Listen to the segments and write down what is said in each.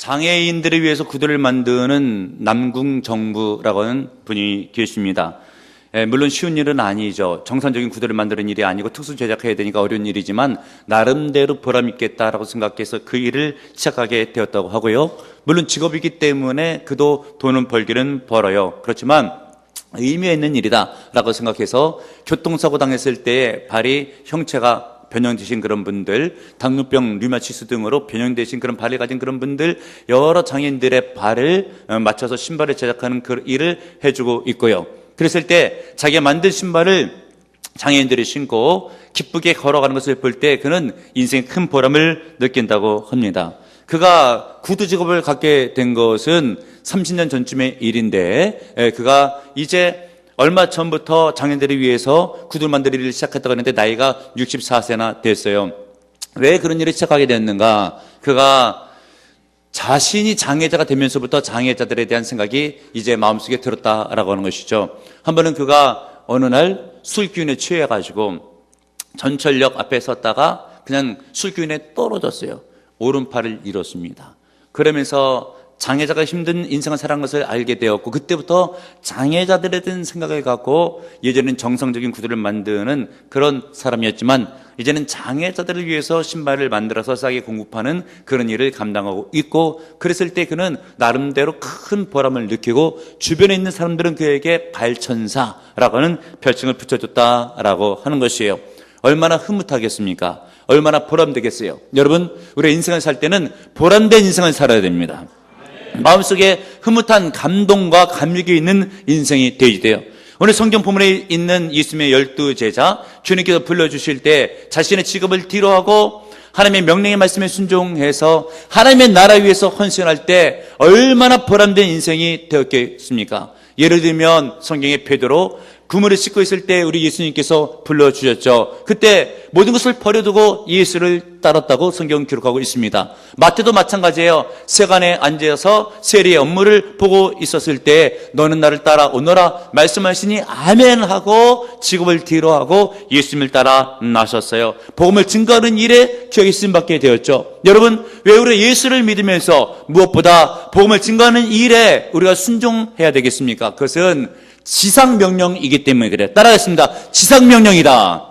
장애인들을 위해서 구두를 만드는 남궁 정부라고 하는 분이 계십니다. 예, 물론 쉬운 일은 아니죠. 정상적인 구두를 만드는 일이 아니고 특수 제작해야 되니까 어려운 일이지만 나름대로 보람 있겠다라고 생각해서 그 일을 시작하게 되었다고 하고요. 물론 직업이기 때문에 그도 돈은 벌기는 벌어요. 그렇지만 의미 있는 일이다라고 생각해서 교통사고 당했을 때 발이 형체가 변형되신 그런 분들, 당뇨병, 류마티스 등으로 변형되신 그런 발을 가진 그런 분들, 여러 장애인들의 발을 어, 맞춰서 신발을 제작하는 그 일을 해주고 있고요. 그랬을 때 자기가 만든 신발을 장애인들이 신고 기쁘게 걸어가는 것을 볼 때 그는 인생의 큰 보람을 느낀다고 합니다. 그가 구두 직업을 갖게 된 것은 30년 전쯤의 일인데 예, 그가 이제 얼마 전부터 장애인들을 위해서 구두를 만들기를 시작했다고 하는데 나이가 64세나 됐어요. 왜 그런 일을 시작하게 됐는가? 그가 자신이 장애자가 되면서부터 장애자들에 대한 생각이 이제 마음속에 들었다라고 하는 것이죠. 한 번은 그가 어느 날 술기운에 취해가지고 전철역 앞에 섰다가 그냥 술기운에 떨어졌어요. 오른팔을 잃었습니다. 그러면서 장애자가 힘든 인생을 살아간 것을 알게 되었고 그때부터 장애자들에 대한 생각을 갖고 예전엔 정상적인 구두를 만드는 그런 사람이었지만 이제는 장애자들을 위해서 신발을 만들어서 싸게 공급하는 그런 일을 감당하고 있고 그랬을 때 그는 나름대로 큰 보람을 느끼고 주변에 있는 사람들은 그에게 발천사라고 하는 별칭을 붙여줬다라고 하는 것이에요. 얼마나 흐뭇하겠습니까? 얼마나 보람되겠어요? 여러분, 우리 인생을 살 때는 보람된 인생을 살아야 됩니다. 마음속에 흐뭇한 감동과 감격이 있는 인생이 되어야 돼요. 오늘 성경 본문에 있는 예수님의 열두 제자 주님께서 불러주실 때 자신의 직업을 뒤로하고 하나님의 명령의 말씀에 순종해서 하나님의 나라 위해서 헌신할 때 얼마나 보람된 인생이 되었겠습니까? 예를 들면 성경의 베드로 그물을 씻고 있을 때 우리 예수님께서 불러주셨죠. 그때 모든 것을 버려두고 예수를 따랐다고 성경 기록하고 있습니다. 마태도 마찬가지예요. 세간에 앉아서 세리의 업무를 보고 있었을 때 너는 나를 따라 오너라 말씀하시니 아멘 하고 직업을 뒤로 하고 예수님을 따라 나섰어요. 복음을 증거하는 일에 기억이 쓰임받게 되었죠. 여러분 왜 우리 예수를 믿으면서 무엇보다 복음을 증거하는 일에 우리가 순종해야 되겠습니까? 그것은 지상 명령이기 때문에 그래. 따라하겠습니다. 지상 명령이다.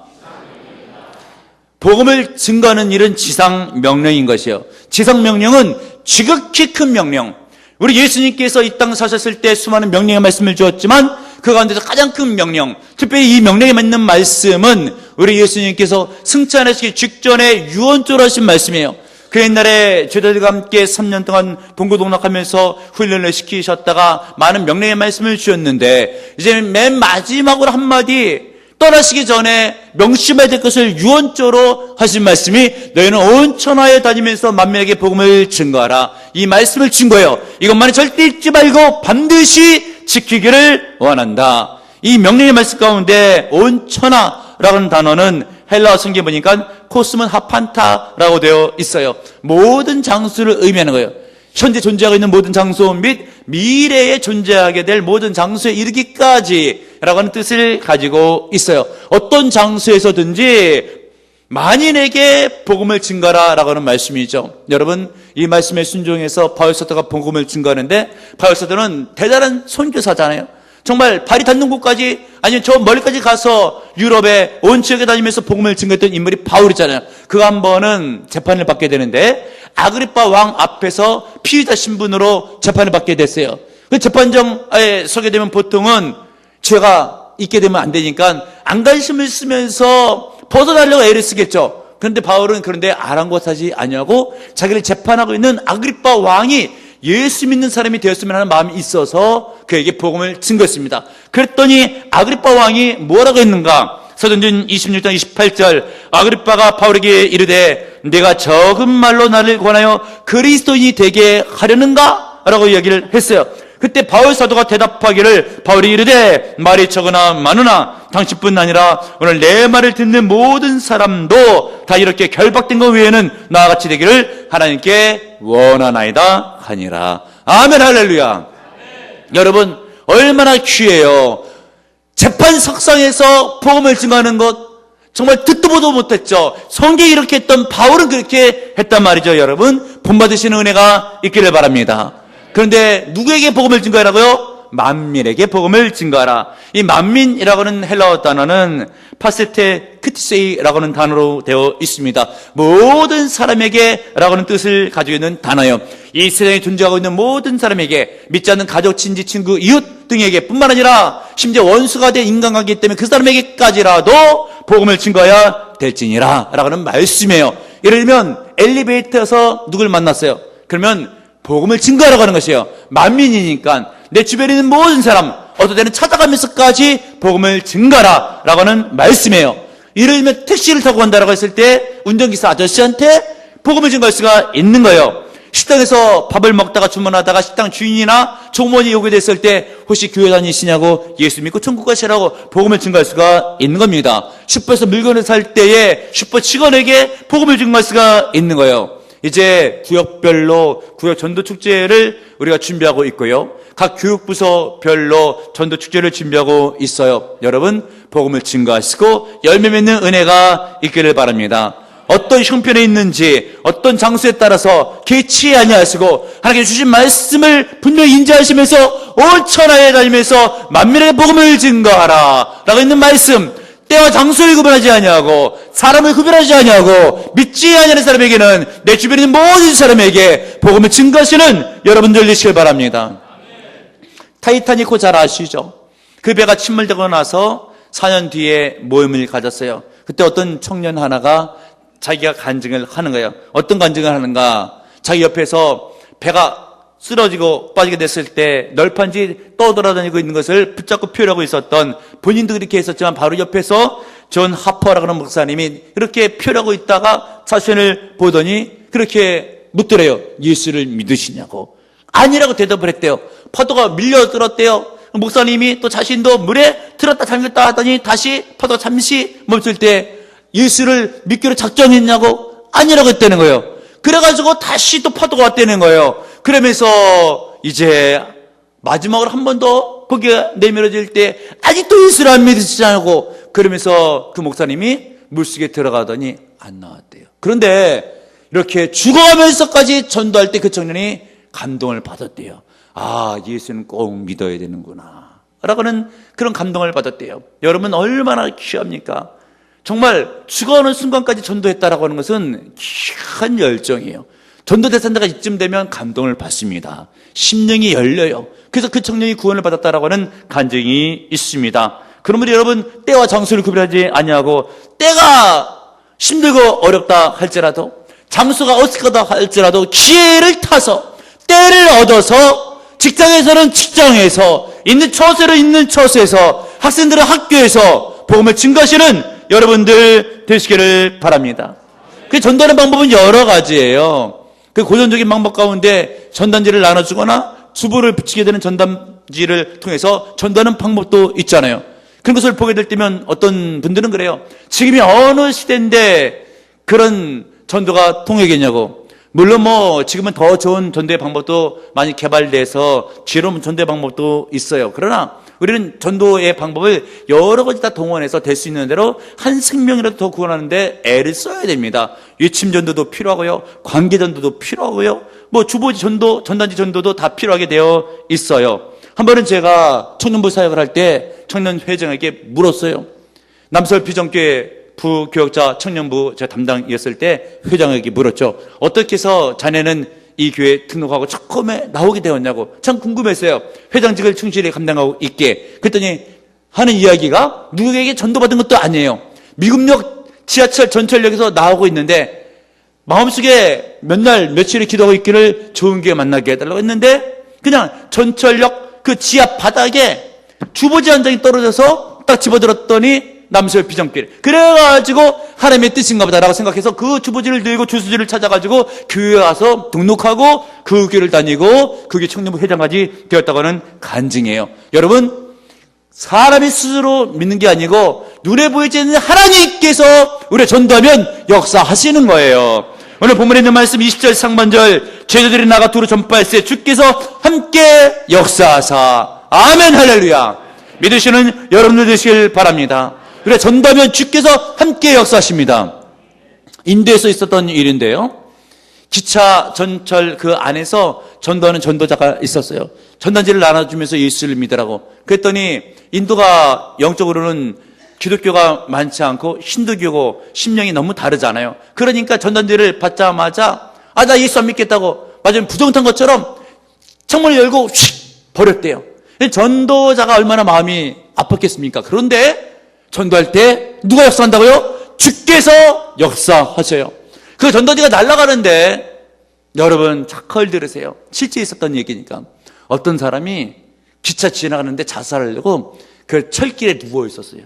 복음을 증거하는 일은 지상 명령인 것이요. 지상 명령은 지극히 큰 명령. 우리 예수님께서 이 땅 사셨을 때 수많은 명령의 말씀을 주었지만 그 가운데서 가장 큰 명령, 특별히 이 명령에 맞는 말씀은 우리 예수님께서 승천하시기 직전에 유언조로 하신 말씀이에요. 그 옛날에 제자들과 함께 3년 동안 봉고동락하면서 훈련을 시키셨다가 많은 명령의 말씀을 주셨는데 이제 맨 마지막으로 한마디 떠나시기 전에 명심해야 될 것을 유언조로 하신 말씀이 너희는 온 천하에 다니면서 만민에게 복음을 증거하라. 이 말씀을 증거해요. 이것만은 절대 잊지 말고 반드시 지키기를 원한다. 이 명령의 말씀 가운데 온 천하라는 단어는 헬라어 성경 보니까 코스몬 하판타라고 되어 있어요. 모든 장소를 의미하는 거예요. 현재 존재하고 있는 모든 장소 및 미래에 존재하게 될 모든 장소에 이르기까지라고 하는 뜻을 가지고 있어요. 어떤 장소에서든지 만인에게 복음을 증가라라고 하는 말씀이죠. 여러분, 이 말씀에 순종해서 바울사도가 복음을 증가하는데 바울사도는 대단한 선교사잖아요. 정말 발이 닿는 곳까지 아니면 저 멀리까지 가서 유럽의 온 지역에 다니면서 복음을 증거했던 인물이 바울이잖아요. 그 한 번은 재판을 받게 되는데 아그리파 왕 앞에서 피의자 신분으로 재판을 받게 됐어요. 그 재판정에 서게 되면 보통은 죄가 있게 되면 안 되니까 안관심을 쓰면서 벗어나려고 애를 쓰겠죠. 그런데 바울은 그런데 아랑곳하지 아니하고 자기를 재판하고 있는 아그리파 왕이 예수 믿는 사람이 되었으면 하는 마음이 있어서 그에게 복음을 증거했습니다. 그랬더니 아그리파 왕이 뭐라고 했는가? 사도전 26장 28절 아그리파가 바울에게 이르되 내가 적은 말로 나를 권하여 그리스도인이 되게 하려는가? 라고 이야기를 했어요. 그때 바울 사도가 대답하기를 바울이 이르되 말이 적으나 많으나 당신뿐 아니라 오늘 내 말을 듣는 모든 사람도 다 이렇게 결박된 것 외에는 나와 같이 되기를 하나님께 원하나이다 하니라. 아멘 할렐루야. 아멘. 여러분 얼마나 귀해요. 재판 석상에서 복음을 증거하는 것 정말 듣도 보도 못했죠. 성경이 이렇게 했던 바울은 그렇게 했단 말이죠, 여러분. 본받으시는 은혜가 있기를 바랍니다. 그런데 누구에게 복음을 증거하라고요? 만민에게 복음을 증거하라. 이 만민이라고 하는 헬라어 단어는 파세테 크티세이라고 하는 단어로 되어 있습니다. 모든 사람에게 라고 하는 뜻을 가지고 있는 단어예요. 이 세상에 존재하고 있는 모든 사람에게 믿지 않는 가족, 친지, 친구, 이웃 등에게 뿐만 아니라 심지어 원수가 된 인간관계이기 때문에 그 사람에게까지라도 복음을 증거해야 될지니라 라고 하는 말씀이에요. 예를 들면 엘리베이터에서 누굴 만났어요. 그러면 복음을 증거하라고 하는 것이에요. 만민이니까 내 주변에 있는 모든 사람 어떤 때는 찾아가면서까지 복음을 증가라 라고 하는 말씀이에요. 예를 들면 택시를 타고 간다라고 했을 때 운전기사 아저씨한테 복음을 증거할 수가 있는 거예요. 식당에서 밥을 먹다가 주문하다가 식당 주인이나 종업원이 요구됐을 때 혹시 교회 다니시냐고 예수 믿고 천국 가시라고 복음을 증거할 수가 있는 겁니다. 슈퍼에서 물건을 살 때에 슈퍼 직원에게 복음을 증거할 수가 있는 거예요. 이제 구역별로 구역 전도 축제를 우리가 준비하고 있고요. 각 교육부서별로 전도 축제를 준비하고 있어요. 여러분 복음을 증거하시고 열매 맺는 은혜가 있기를 바랍니다. 어떤 형편에 있는지 어떤 장소에 따라서 개취 아니하시고 하나님 주신 말씀을 분명히 인지하시면서 온 천하에 다니면서 만민에게 복음을 증거하라 라고 있는 말씀 때와 장소를 구별하지 아니하고 사람을 구별하지 아니하고 믿지 아니하는 사람에게는 내 주변에 있는 모든 사람에게 복음을 증거하시는 여러분들 되시길 바랍니다. 타이타닉호 잘 아시죠? 그 배가 침몰되고 나서 4년 뒤에 모임을 가졌어요. 그때 어떤 청년 하나가 자기가 간증을 하는 거예요. 어떤 간증을 하는가? 자기 옆에서 배가 쓰러지고 빠지게 됐을 때 널판지 떠돌아다니고 있는 것을 붙잡고 표현하고 있었던 본인도 그렇게 했었지만 바로 옆에서 존 하퍼라고 하는 목사님이 이렇게 표현하고 있다가 자신을 보더니 그렇게 묻더래요. 예수를 믿으시냐고. 아니라고 대답을 했대요. 파도가 밀려들었대요. 목사님이 또 자신도 물에 들었다 잠겼다 하더니 다시 파도가 잠시 멈출 때 예수를 믿기로 작정했냐고 아니라고 했다는 거예요. 그래가지고 다시 또 파도가 왔다는 거예요. 그러면서 이제 마지막으로 한 번 더 거기에 내밀어질 때 아직도 예수를 안 믿으시냐고 그러면서 그 목사님이 물속에 들어가더니 안 나왔대요. 그런데 이렇게 죽어가면서까지 전도할 때 그 청년이 감동을 받았대요. 아, 예수는 꼭 믿어야 되는구나. 라고는 그런 감동을 받았대요. 여러분 얼마나 귀합니까? 정말 죽어가는 순간까지 전도했다라고 하는 것은 귀한 열정이에요. 전도 대상자가 이쯤 되면 감동을 받습니다. 심령이 열려요. 그래서 그 청년이 구원을 받았다라고 하는 간증이 있습니다. 그러므로 여러분 때와 장소를 구별하지 아니하고 때가 힘들고 어렵다 할지라도 장소가 어색하다 할지라도 기회를 타서 때를 얻어서 직장에서는 직장에서 있는 처소로 있는 처소에서 학생들은 학교에서 복음을 증거하시는 여러분들 되시기를 바랍니다. 그 전도하는 방법은 여러 가지예요. 그 고전적인 방법 가운데 전단지를 나눠주거나 주보를 붙이게 되는 전단지를 통해서 전도하는 방법도 있잖아요. 그런 것을 보게 될 때면 어떤 분들은 그래요. 지금이 어느 시대인데 그런 전도가 통하겠냐고. 물론 뭐 지금은 더 좋은 전도의 방법도 많이 개발돼서 지혜로운 전도의 방법도 있어요. 그러나 우리는 전도의 방법을 여러 가지 다 동원해서 될 수 있는 대로 한 생명이라도 더 구원하는데 애를 써야 됩니다. 유침 전도도 필요하고요. 관계 전도도 필요하고요. 뭐 주보지 전도, 전단지 전도도 다 필요하게 되어 있어요. 한 번은 제가 청년부 사역을 할 때 청년 회장에게 물었어요. 남서울 비정교회 부교역자 청년부 제가 담당이었을 때 회장에게 물었죠. 어떻게 해서 자네는 이 교회 등록하고 처음에 나오게 되었냐고 참 궁금했어요. 회장직을 충실히 감당하고 있게. 그랬더니 하는 이야기가 누구에게 전도받은 것도 아니에요. 미국역 지하철 전철역에서 나오고 있는데 마음속에 몇 날 며칠을 기도하고 있기를 좋은 교회 만나게 해달라고 했는데 그냥 전철역 그 지하 바닥에 주보지 한 장이 떨어져서 딱 집어들었더니 남서울 비정길. 그래가지고 하나님의 뜻인가 보다라고 생각해서 그 주보지를 들고 주소지를 찾아가지고 교회에 와서 등록하고 그 교회를 다니고 그게 청년부 회장까지 되었다고 하는 간증이에요. 여러분, 사람이 스스로 믿는 게 아니고 눈에 보이지 않는 하나님께서 우리 전도하면 역사하시는 거예요. 오늘 본문에 있는 말씀 20절 상반절 죄자들이 나가 두루 전파했을 때 주께서 함께 역사하사 아멘 할렐루야 믿으시는 여러분들 되시길 바랍니다. 그래 전도하면 주께서 함께 역사하십니다. 인도에서 있었던 일인데요. 기차 전철 그 안에서 전도하는 전도자가 있었어요. 전단지를 나눠주면서 예수를 믿으라고. 그랬더니 인도가 영적으로는 기독교가 많지 않고 힌두교고 심령이 너무 다르잖아요. 그러니까 전단지를 받자마자 아 나 예수 안 믿겠다고 맞으면 부정탄 것처럼 창문을 열고 휙 버렸대요. 전도자가 얼마나 마음이 아팠겠습니까? 그런데 전도할 때 누가 역사한다고요? 주께서 역사하셔요. 그 전도지가 날아가는데 여러분 착컬 들으세요. 실제 있었던 얘기니까 어떤 사람이 기차 지나가는데 자살하려고 그 철길에 누워 있었어요.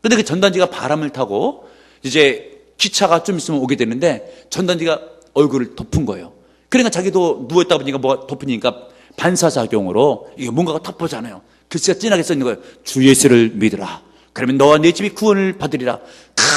근데 그 전단지가 바람을 타고 이제 기차가 좀 있으면 오게 되는데 전단지가 얼굴을 덮은 거예요. 그러니까 자기도 누워있다 보니까 뭐가 덮으니까 반사작용으로 이게 뭔가가 덮어잖아요. 글씨가 진하게 써 있는 거예요. 주 예수를 믿으라. 그러면 너와 내 집이 구원을 받으리라.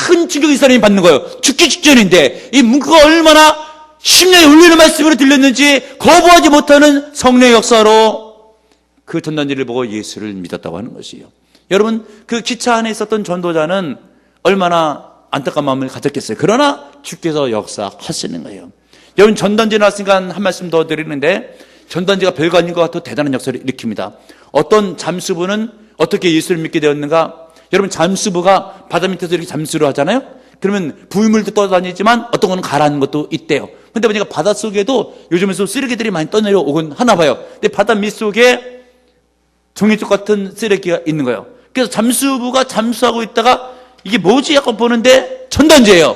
큰 충격 이 사람이 받는 거예요. 죽기 직전인데 이 문구가 얼마나 심령에 울리는 말씀으로 들렸는지 거부하지 못하는 성령의 역사로 그 전단지를 보고 예수를 믿었다고 하는 것이에요. 여러분 그 기차 안에 있었던 전도자는 얼마나 안타까운 마음을 가졌겠어요. 그러나 주께서 역사하시는 거예요. 여러분 전단지 나왔으니까 한 말씀 더 드리는데 전단지가 별거 아닌 것 같아도 대단한 역사를 일으킵니다. 어떤 잠수부는 어떻게 예수를 믿게 되었는가? 여러분 잠수부가 바다 밑에서 이렇게 잠수를 하잖아요. 그러면 부유물도 떠다니지만 어떤 거는 가라앉는 것도 있대요. 근데 보니까 바닷속에도 요즘에서 쓰레기들이 많이 떠내려오곤 하나 봐요. 근데 바다 밑속에 종이쪽 같은 쓰레기가 있는 거예요. 그래서 잠수부가 잠수하고 있다가 이게 뭐지? 약간 보는데 전단지예요.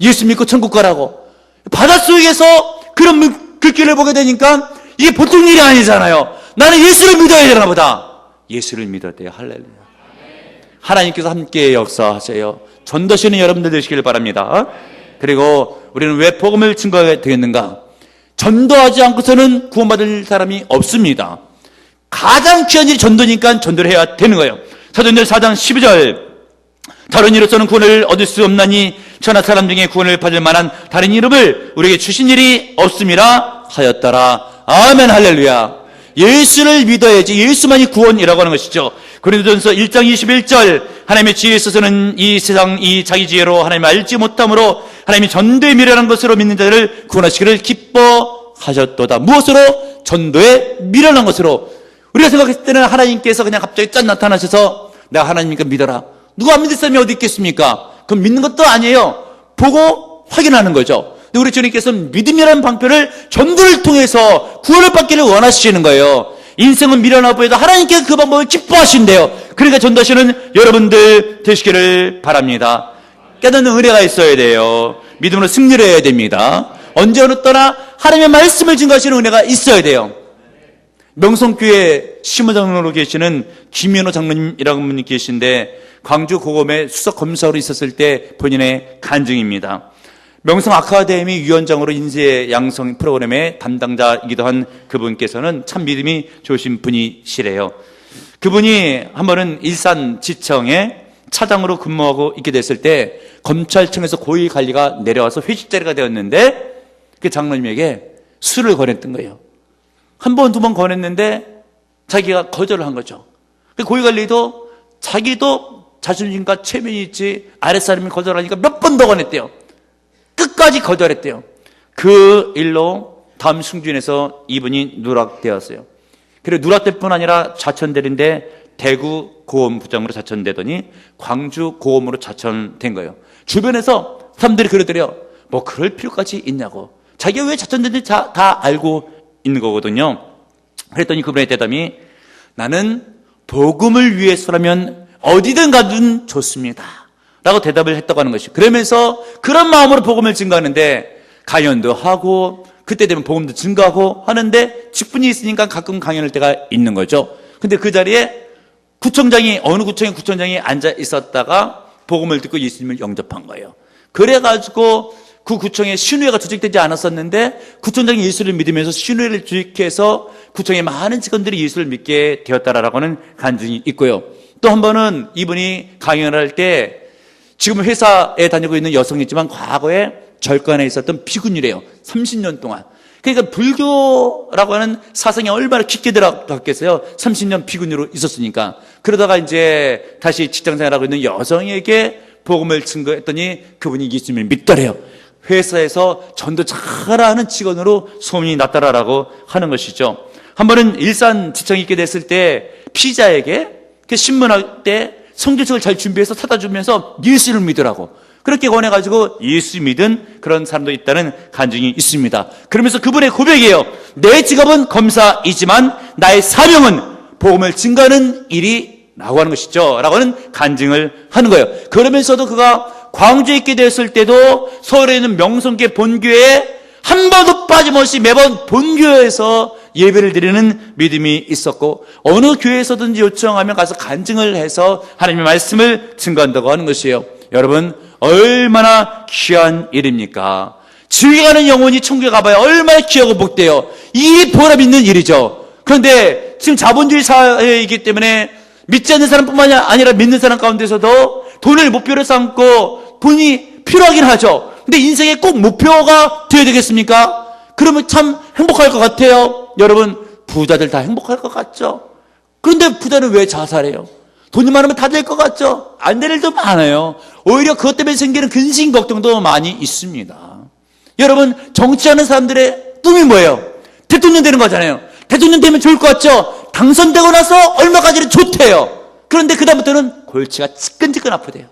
예수 믿고 천국 가라고. 바닷속에서 그런 글귀를 보게 되니까 이게 보통 일이 아니잖아요. 나는 예수를 믿어야 되나 보다. 예수를 믿어야 돼요. 할렐루야. 하나님께서 함께 역사하세요. 전도시는 여러분들 되시길 바랍니다. 그리고 우리는 왜 복음을 증거하게 되겠는가? 전도하지 않고서는 구원받을 사람이 없습니다. 가장 귀한 일이 전도니까 전도를 해야 되는 거예요. 사도행전 4장 12절 다른 이로서는 구원을 얻을 수 없나니 천하 사람 중에 구원을 받을 만한 다른 이름을 우리에게 주신 일이 없음이라 하였더라. 아멘 할렐루야. 예수를 믿어야지 예수만이 구원이라고 하는 것이죠. 그린도전서 1장 21절 하나님의 지혜에 있어서는 이 세상 이 자기 지혜로 하나님을 알지 못함으로 하나님이 전도에 미련한 것으로 믿는 자들을 구원하시기를 기뻐하셨도다. 무엇으로? 전도에 미련한 것으로. 우리가 생각했을 때는 하나님께서 그냥 갑자기 짠 나타나셔서 내가 하나님이니까 믿어라. 누가 안 믿을 사람이 어디 있겠습니까? 그럼 믿는 것도 아니에요. 보고 확인하는 거죠. 우리 주님께서는 믿음이라는 방편을 전도를 통해서 구원을 받기를 원하시는 거예요. 인생은 미련하 보여도 하나님께서 그 방법을 기뻐하신대요. 그러니까 전도하시는 여러분들 되시기를 바랍니다. 깨닫는 은혜가 있어야 돼요. 믿음으로 승리를 해야 됩니다. 언제 어느 때나 하나님의 말씀을 증거하시는 은혜가 있어야 돼요. 명성교회 심무장로로 계시는 김현호 장로님이라는 분이 계신데 광주 고검에 수석 검사로 있었을 때 본인의 간증입니다. 명성 아카데미 위원장으로 인재 양성 프로그램의 담당자이기도 한 그분께서는 참 믿음이 좋으신 분이시래요. 그분이 한 번은 일산 지청에 차장으로 근무하고 있게 됐을 때 검찰청에서 고위 관리가 내려와서 회식 자리가 되었는데 그 장로님에게 술을 권했던 거예요. 한 번, 두 번 권했는데 자기가 거절을 한 거죠. 그 고위 관리도 자기도 자존심과 체면이 있지 아랫사람이 거절하니까 몇 번 더 권했대요. 끝까지 거절했대요. 그 일로 다음 승준에서 이분이 누락되었어요. 그리고 누락될 뿐 아니라 자천되는데 대구 고검부장으로 자천되더니 광주 고검으로 자천된 거예요. 주변에서 사람들이 그러더래요. 뭐 그럴 필요까지 있냐고. 자기가 왜 자천됐는지 다, 다 알고 있는 거거든요. 그랬더니 그분의 대답이 나는 복음을 위해서라면 어디든 가든 좋습니다. 라고 대답을 했다고 하는 것이. 그러면서 그런 마음으로 복음을 증거하는데 강연도 하고 그때 되면 복음도 증거하고 하는데 직분이 있으니까 가끔 강연할 때가 있는 거죠. 근데 그 자리에 구청장이 어느 구청의 구청장이 앉아 있었다가 복음을 듣고 예수님을 영접한 거예요. 그래 가지고 그 구청에 신뢰가 조직되지 않았었는데 구청장이 예수를 믿으면서 신뢰를 조직해서 구청의 많은 직원들이 예수를 믿게 되었다라고 하는 간증이 있고요. 또 한 번은 이분이 강연을 할때 지금 회사에 다니고 있는 여성이지만 과거에 절간에 있었던 피군이래요. 30년 동안. 그러니까 불교라고 하는 사상이 얼마나 깊게 들어갔겠어요. 30년 비군으로 있었으니까. 그러다가 이제 다시 직장생활하고 있는 여성에게 복음을 증거했더니 그분이 예수님을 믿더래요. 회사에서 전도 잘하는 직원으로 소문이 났다라고 하는 것이죠. 한 번은 일산 지청이 있게 됐을 때 피자에게 그 신문할 때 성교책을 잘 준비해서 사다 주면서 예수를 믿으라고 그렇게 권해가지고 예수 믿은 그런 사람도 있다는 간증이 있습니다. 그러면서 그분의 고백이에요. 내 직업은 검사이지만 나의 사명은 복음을 증거하는 일이 라고 하는 것이죠. 라고 하는 간증을 하는 거예요. 그러면서도 그가 광주에 있게 됐을 때도 서울에 있는 명성계 본교에 한 번도 빠짐없이 매번 본교에서 예배를 드리는 믿음이 있었고 어느 교회에서든지 요청하면 가서 간증을 해서 하나님의 말씀을 증거한다고 하는 것이에요. 여러분 얼마나 귀한 일입니까? 지옥에 가는 영혼이 천국에 가봐야 얼마나 귀하고 복돼요. 이 보람 있는 일이죠. 그런데 지금 자본주의 사회이기 때문에 믿지 않는 사람뿐만 아니라 믿는 사람 가운데서도 돈을 목표로 삼고 돈이 필요하긴 하죠. 근데 인생에 꼭 목표가 되어야 되겠습니까? 그러면 참 행복할 것 같아요. 여러분, 부자들 다 행복할 것 같죠? 그런데 부자는 왜 자살해요? 돈이 많으면 다 될 것 같죠? 안 될 일도 많아요. 오히려 그것 때문에 생기는 근심 걱정도 많이 있습니다. 여러분, 정치하는 사람들의 꿈이 뭐예요? 대통령 되는 거잖아요. 대통령 되면 좋을 것 같죠? 당선되고 나서 얼마까지는 좋대요. 그런데 그다음부터는 골치가 지끈지끈 아프대요.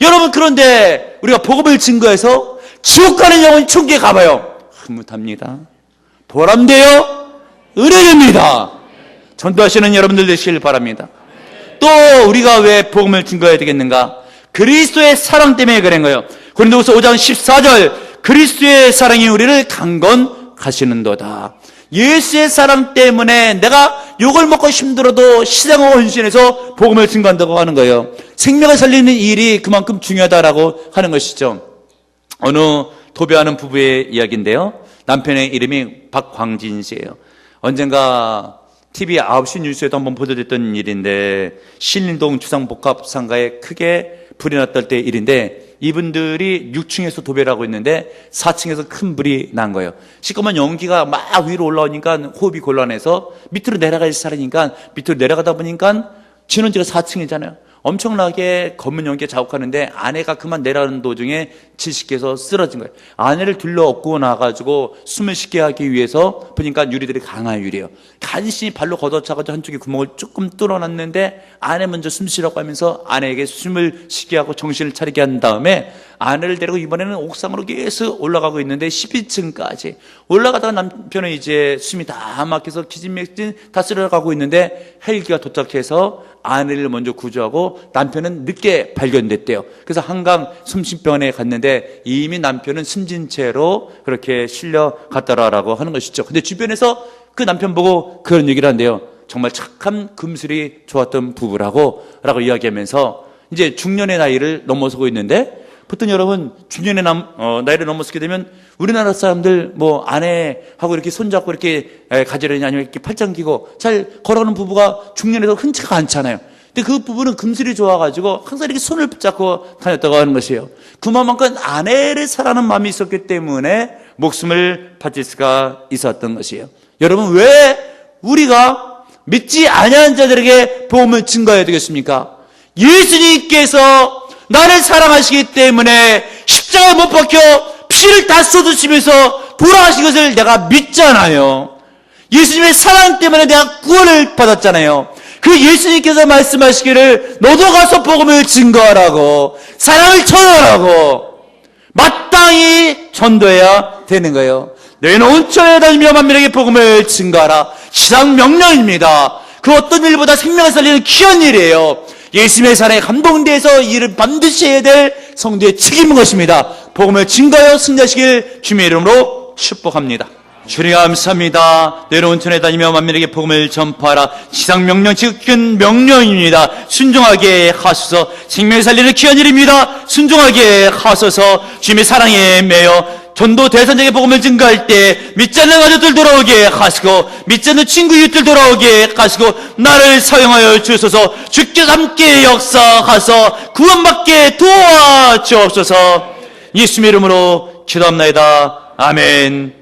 여러분 그런데 우리가 복음을 증거해서 지옥 가는 영혼이 천국에 가봐요. 흐뭇합니다. 보람돼요. 은혜됩니다. 전도하시는 여러분들 되시길 바랍니다. 또 우리가 왜 복음을 증거해야 되겠는가? 그리스도의 사랑 때문에 그런 거예요. 고린도후서 5장 14절 그리스도의 사랑이 우리를 강건하시는도다. 예수의 사랑 때문에 내가 욕을 먹고 힘들어도 시장을 헌신해서 복음을 증거한다고 하는 거예요. 생명을 살리는 일이 그만큼 중요하다라고 하는 것이죠. 어느 도배하는 부부의 이야기인데요. 남편의 이름이 박광진 씨예요. 언젠가 TV 9시 뉴스에도 한번 보도됐던 일인데 신림동 주상복합상가에 크게 불이 났던 때 일인데 이분들이 6층에서 도배를 하고 있는데 4층에서 큰 불이 난 거예요. 시커먼 연기가 막 위로 올라오니까 호흡이 곤란해서 밑으로 내려갈 사람이니까 밑으로 내려가다 보니까 진원지가 4층이잖아요. 엄청나게 검은 연기가 자욱하는데 아내가 그만 내려가는 도중에 질식해서 쓰러진 거예요. 아내를 둘러 업고 나가지고 숨을 쉬게 하기 위해서 보니까 유리들이 강한 유리예요. 간신히 발로 걷어차가지고 한쪽에 구멍을 조금 뚫어놨는데 아내 먼저 숨 쉬라고 하면서 아내에게 숨을 쉬게 하고 정신을 차리게 한 다음에 아내를 데리고 이번에는 옥상으로 계속 올라가고 있는데 12층까지 올라가다가 남편은 이제 숨이 다 막혀서 기진맥진 다 쓰러가고 있는데 헬기가 도착해서 아내를 먼저 구조하고 남편은 늦게 발견됐대요. 그래서 한강 숨심병원에 갔는데 이미 남편은 숨진 채로 그렇게 실려 갔다라고 하는 것이죠. 근데 주변에서 그 남편 보고 그런 얘기를 한대요. 정말 착한 금슬이 좋았던 부부라고 라고 이야기하면서 이제 중년의 나이를 넘어서고 있는데 보통 여러분 중년의 남, 어, 나이를 넘어서게 되면 우리나라 사람들 뭐 아내하고 이렇게 손잡고 이렇게 가지려니 아니면 이렇게 팔짱 끼고 잘 걸어가는 부부가 중년에서 흔치가 않잖아요. 근데 그 부부는 금슬이 좋아가지고 항상 이렇게 손을 붙잡고 다녔다고 하는 것이에요. 그만큼 아내를 사랑하는 마음이 있었기 때문에 목숨을 바칠 수가 있었던 것이에요. 여러분 왜 우리가 믿지 아니하는 자들에게 복음을 증거해야 되겠습니까? 예수님께서 나를 사랑하시기 때문에 십자가 못 박혀 피를 다 쏟으시면서 돌아가신 것을 내가 믿잖아요. 예수님의 사랑 때문에 내가 구원을 받았잖아요. 그 예수님께서 말씀하시기를 너도 가서 복음을 증거하라고 사랑을 전하라고 마땅히 전도해야 되는 거예요. 너희는 온천에 다니며 만민에게 복음을 증거하라. 시상 명령입니다. 그 어떤 일보다 생명을 살리는 귀한 일이에요. 예수님의 사랑에 감동돼서 이를 반드시 해야 될 성도의 책임인 것입니다. 복음을 증거하여 승리하시길 주님의 이름으로 축복합니다. 주님 감사합니다. 내려온 천에 다니며 만민에게 복음을 전파하라. 시상 명령 지극한 명령입니다. 순종하게 하소서. 생명을 살리는 귀한 일입니다. 순종하게 하소서. 주님의 사랑에 매여 전도 대선장의 복음을 증가할 때 믿지 않는 가족들 돌아오게 하시고 믿지 않는 친구 이웃들 돌아오게 하시고 나를 사용하여 주소서 주께서 함께 역사하서 구원받게 도와주옵소서. 예수님 이름으로 기도합나이다. 아멘